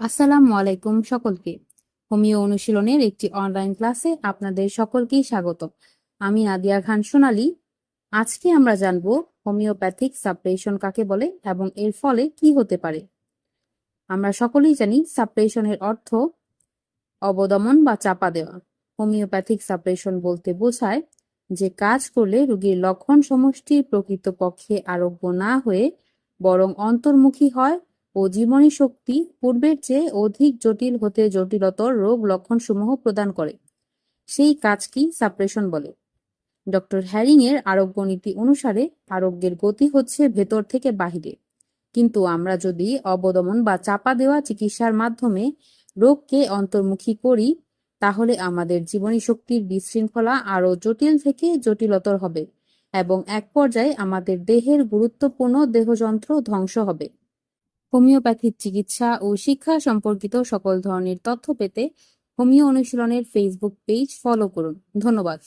আসসালামু আলাইকুম সকলকে। হোমিও অনুশীলনের একটি অনলাইন ক্লাসে আপনাদের সকলকেই স্বাগত। আমি নাদিয়া খান সোনালি। আজকে আমরা জানব হোমিওপ্যাথিক সাপ্রেশন কাকে বলে এবং এর ফলে কি হতে পারে। আমরা সকলেই জানি সাপ্রেশনের অর্থ অবদমন বা চাপা দেওয়া। হোমিওপ্যাথিক সাপ্রেশন বলতে বোঝায় যে কাজ করলে রোগীর লক্ষণ সমষ্টি প্রকৃতপক্ষে আরোগ্য না হয়ে বরং অন্তর্মুখী হয় ও জীবনী শক্তি পূর্বের চেয়ে অধিক জটিল হতে জটিলতর রোগ লক্ষণসমূহ প্রদান করে। সেই কাজকেই সাপ্রেশন বলে? ডক্টর হ্যারিং এর আরোগ্য নীতি অনুসারে আরোগ্যের গতি হচ্ছে ভেতর থেকে বাহিরে। কিন্তু আমরা যদি অবদমন বা চাপা দেওয়া চিকিৎসার মাধ্যমে রোগকে অন্তর্মুখী করি, তাহলে আমাদের জীবনী শক্তির বিশৃঙ্খলা আরও জটিল থেকে জটিলতর হবে এবং এক পর্যায়ে আমাদের দেহের গুরুত্বপূর্ণ দেহযন্ত্র ধ্বংস হবে। হোমিওপ্যাথিক চিকিৎসা ও শিক্ষা সম্পর্কিত সকল ধরনের তথ্য পেতে হোমিও অনুশীলনের ফেসবুক পেজ ফলো করুন। ধন্যবাদ।